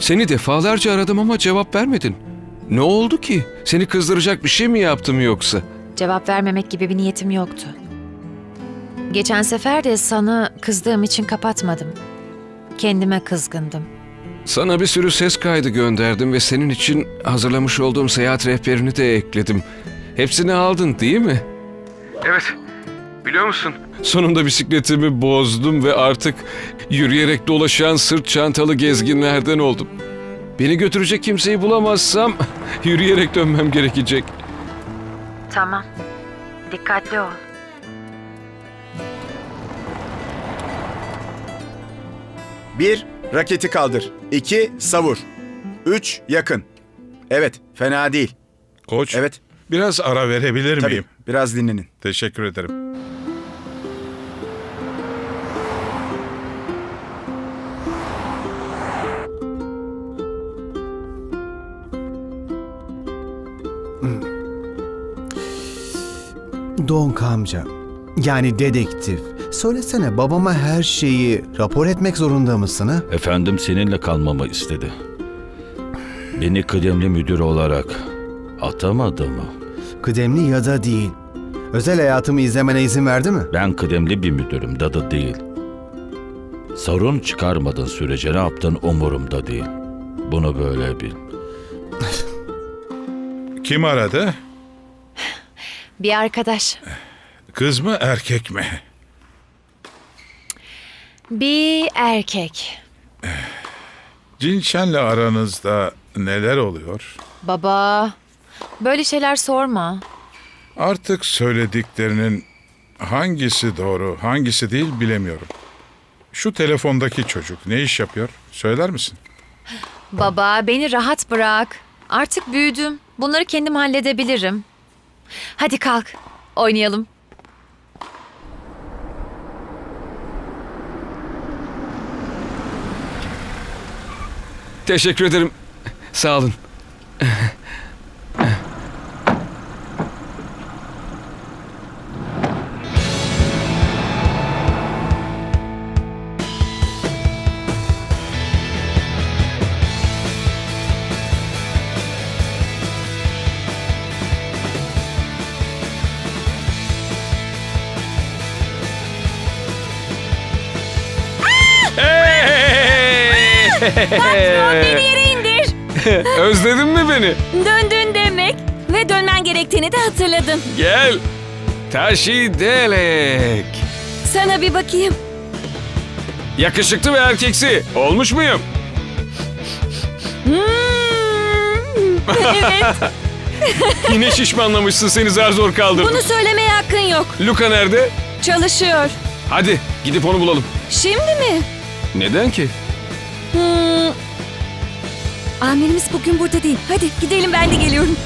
Seni defalarca aradım ama cevap vermedin. Ne oldu ki? Seni kızdıracak bir şey mi yaptım yoksa? Cevap vermemek gibi bir niyetim yoktu. Geçen sefer de sana kızdığım için kapatmadım. Kendime kızgındım. Sana bir sürü ses kaydı gönderdim ve senin için hazırlamış olduğum seyahat rehberini de ekledim. Hepsini aldın değil mi? Evet. Biliyor musun? Sonunda bisikletimi bozdum ve artık yürüyerek dolaşan sırt çantalı gezginlerden oldum. Beni götürecek kimseyi bulamazsam yürüyerek dönmem gerekecek. Tamam. Dikkatli ol. Bir, raketi kaldır. İki, savur. Üç, yakın. Evet, fena değil. Koç, Evet, biraz ara verebilir tabii. miyim? Biraz dinlenin. Teşekkür ederim. Donk amca. Yani dedektif. Söylesene babama her şeyi rapor etmek zorunda mısın ha? Efendim seninle kalmamı istedi. Beni kıdemli müdür olarak atamadı mı? Kıdemli ya da değil. Özel hayatımı izlemene izin verdi mi? Ben kıdemli bir müdürüm, dadı değil. Sorun çıkarmadığın sürece ne yaptın umurumda değil. Bunu böyle bil. Kim aradı? Bir arkadaş. Kız mı erkek mi? Bir erkek. Cinşen'le aranızda neler oluyor? Baba, böyle şeyler sorma. Artık söylediklerinin hangisi doğru, hangisi değil bilemiyorum. Şu telefondaki çocuk ne iş yapıyor? Söyler misin? Baba, beni rahat bırak. Artık büyüdüm. Bunları kendim halledebilirim. Hadi kalk, oynayalım. Teşekkür ederim. Sağ olun. Beni yere indir. Özledin mi beni? Döndün demek. Ve dönmen gerektiğini de hatırladım. Gel. Taşi delek. Sana bir bakayım. Yakışıklı ve erkeksi. Olmuş muyum? Hmm. evet. Yine şişmanlamışsın seni zar zor kaldırdım. Bunu söylemeye hakkın yok. Luka nerede? Çalışıyor. Hadi gidip onu bulalım. Şimdi mi? Neden ki? Hmm. Amirimiz bugün burada değil. Hadi gidelim ben de geliyorum.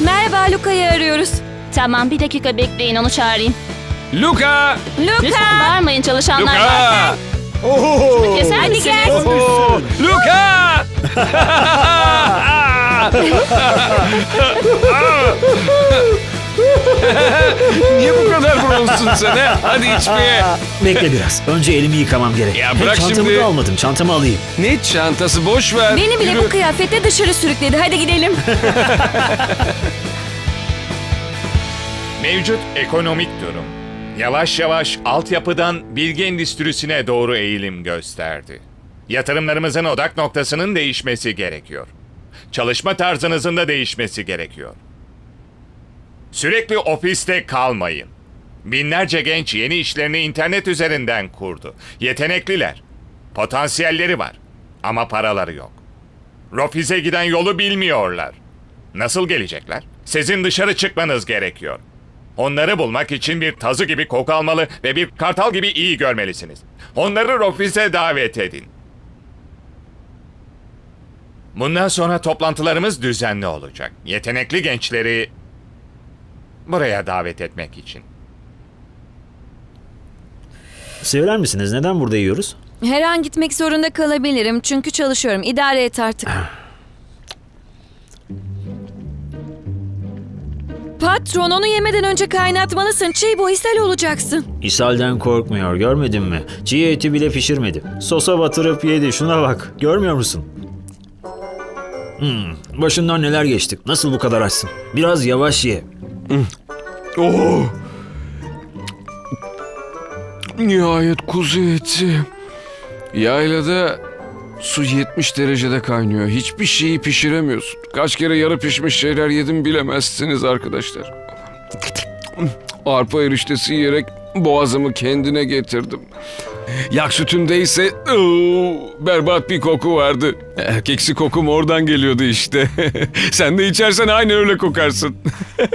Merhaba Luka'yı arıyoruz. Tamam bir dakika bekleyin onu çağırayım. Luka! Luka! Lütfen bağırmayın çalışanlar Luka! zaten. Keser Hadi misiniz? gel. Oo, Luka! Niye bu kadar bronzsun sen he? Hadi içmeye. Bekle biraz. Önce elimi yıkamam gerek. Ya Hem bırak çantamı şimdi. da almadım. Çantamı alayım. Ne çantası boş ver. Beni bile Yürü. bu kıyafette dışarı sürükledi. Hadi gidelim. Mevcut ekonomik durum yavaş yavaş altyapıdan bilgi endüstrisine doğru eğilim gösterdi. Yatırımlarımızın odak noktasının değişmesi gerekiyor. Çalışma tarzınızın da değişmesi gerekiyor. Sürekli ofiste kalmayın. Binlerce genç yeni işlerini internet üzerinden kurdu. Yetenekliler. Potansiyelleri var. Ama paraları yok. Rofiz'e giden yolu bilmiyorlar. Nasıl gelecekler? Sizin dışarı çıkmanız gerekiyor. Onları bulmak için bir tazı gibi koku almalı ve bir kartal gibi iyi görmelisiniz. Onları Rofiz'e davet edin. Bundan sonra toplantılarımız düzenli olacak. Yetenekli gençleri buraya davet etmek için. Söyler misiniz neden burada yiyoruz? Her an gitmek zorunda kalabilirim çünkü çalışıyorum. İdare et artık. Patron! Patron onu yemeden önce kaynatmalısın. Çiğ bu ishal olacaksın. İshalden korkmuyor görmedin mi? Çiğ eti bile pişirmedi. Sosa batırıp yedi şuna bak. Görmüyor musun? Hmm, başından neler geçti. Nasıl bu kadar açsın? Biraz yavaş ye. Oh! Nihayet kuzu eti. Yaylada su 70 derecede kaynıyor. Hiçbir şeyi pişiremiyorsun. Kaç kere yarı pişmiş şeyler yedim bilemezsiniz arkadaşlar. Arpa eriştesi yiyerek boğazımı kendine getirdim. Yak sütünde ise ıı, berbat bir koku vardı. Erkeksi kokum oradan geliyordu işte. Sen de içersen aynı öyle kokarsın.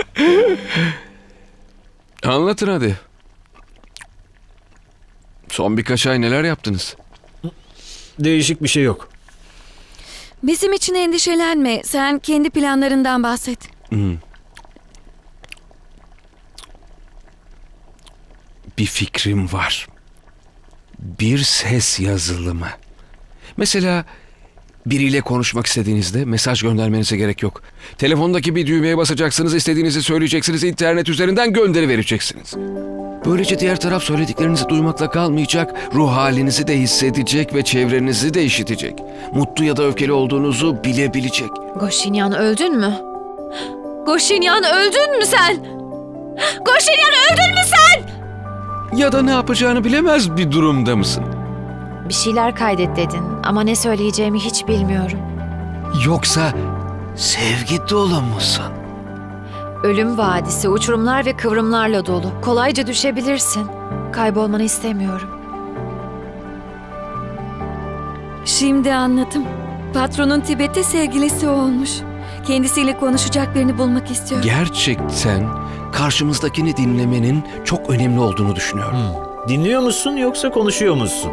Anlatın hadi. Son birkaç ay neler yaptınız? Değişik bir şey yok. Bizim için endişelenme. Sen kendi planlarından bahset. Bir fikrim var. Bir ses yazılımı. Mesela biriyle konuşmak istediğinizde mesaj göndermenize gerek yok. Telefondaki bir düğmeye basacaksınız, istediğinizi söyleyeceksiniz, internet üzerinden gönderi vereceksiniz. Böylece diğer taraf söylediklerinizi duymakla kalmayacak, ruh halinizi de hissedecek ve çevrenizi de işitecek. Mutlu ya da öfkeli olduğunuzu bilebilecek. Goşinyan öldün mü? Goşinyan öldün mü sen? Goşinyan öldün mü sen? Ya da ne yapacağını bilemez bir durumda mısın? Bir şeyler kaydet dedin ama ne söyleyeceğimi hiç bilmiyorum. Yoksa sevgi dolu musun? Ölüm vadisi uçurumlar ve kıvrımlarla dolu. Kolayca düşebilirsin. Kaybolmanı istemiyorum. Şimdi anladım. Patronun Tibet'te sevgilisi olmuş. Kendisiyle konuşacaklarını bulmak istiyor. Gerçekten karşımızdakini dinlemenin çok önemli olduğunu düşünüyorum. Dinliyor musun yoksa konuşuyor musun?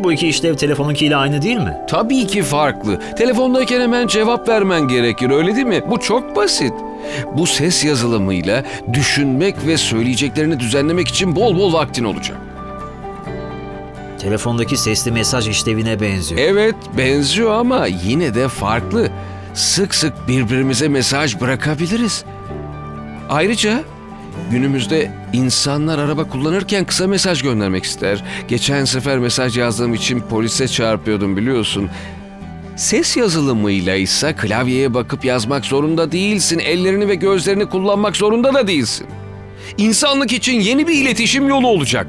Bu iki işlev telefonunkiyle aynı değil mi? Tabii ki farklı. Telefondayken hemen cevap vermen gerekir öyle değil mi? Bu çok basit. Bu ses yazılımıyla düşünmek ve söyleyeceklerini düzenlemek için bol bol vaktin olacak. Telefondaki sesli mesaj işlevine benziyor. Evet benziyor ama yine de farklı. Sık sık birbirimize mesaj bırakabiliriz. Ayrıca günümüzde insanlar araba kullanırken kısa mesaj göndermek ister. Geçen sefer mesaj yazdığım için polise çarpıyordum biliyorsun. Ses yazılımıyla ise klavyeye bakıp yazmak zorunda değilsin. Ellerini ve gözlerini kullanmak zorunda da değilsin. İnsanlık için yeni bir iletişim yolu olacak.